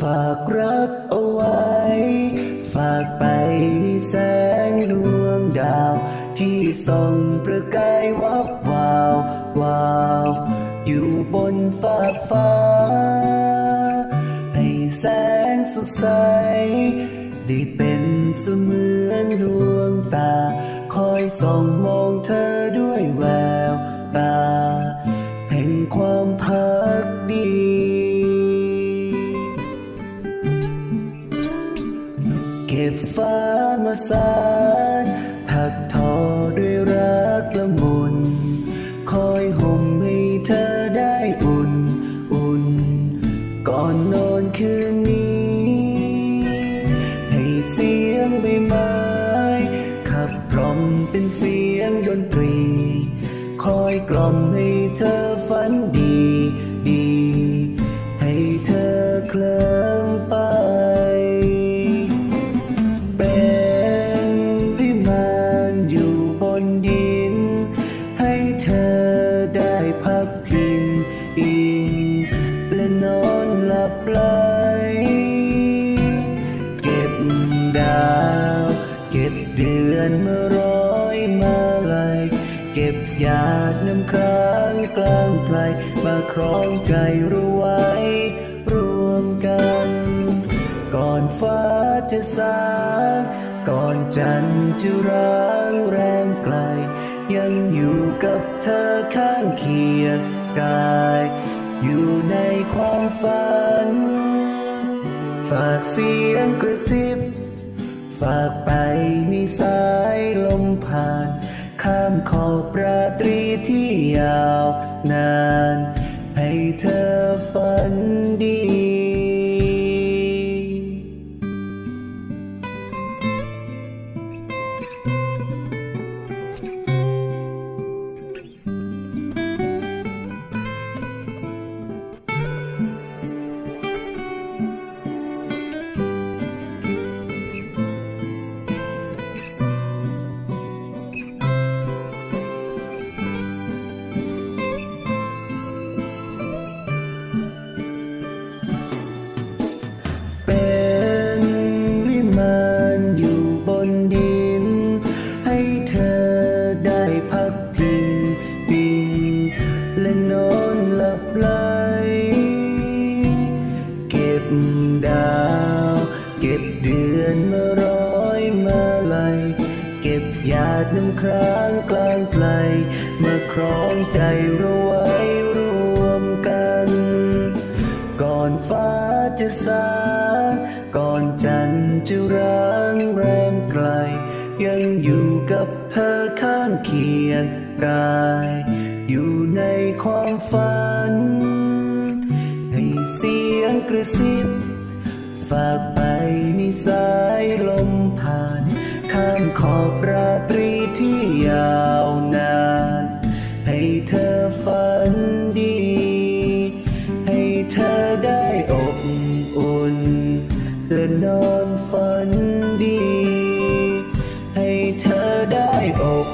ฝากรักเอาไว้ ฝากไปในแสงดวงดาว ที่ส่องประกายวับวาววาว อยู่บนฟากฟ้า ให้แสงสุขใส ได้เป็นเสมือนดวงตา คอยส่องมองเธอด้วยแววตา แห่งความพักดี บฟ้ามาสานถักทอด้วยรักละมุน คอยห่มให้เธอได้อุ่น อุ่น ก่อนนอนคืนนี้ ให้เสียงใบไม้ขับกล่อมเป็นเสียงดนตรี คอยกล่อมให้เธอฝันดี ดี ให้เธอเคลิ้ ได้พักพิงอิงและนอนหลับไหลเก็บดาว เก็บเดือนเมาร้อยมาลายเก็บหยาดน้ำค้างกลางไพลมาครองใจรู้ไว้ รวมกัน ก่อนฟ้าจะสางก่อนจันทร์จะร้างแรมไกล ยังอยู่กับเธอข้างเคียงกาย อยู่ในความฝัน ฝากเสียงกระซิบ ฝากไปมีสายลมผ่าน ข้ามขอบราตรีที่ยาวนาน ให้เธอฝันดี ดาว เก็บเดือนมาร้อยมาลายเก็บหยาดน้ำค้างกลางไกลมาครองใจเราไว้รวมกัน ก่อนฟ้าจะสางก่อนจันทร์จะร้างแรมไกล ยังอยู่กับเธอข้างเคียงกาย อยู่ในความฝัน กระซิบฝากไปมีสายลมผ่าน ข้ามขอบราตรีที่ยาวนาน ให้เธอฝันดี ให้เธอได้อบอุ่น และนอนฝันดี ให้เธอได้อบ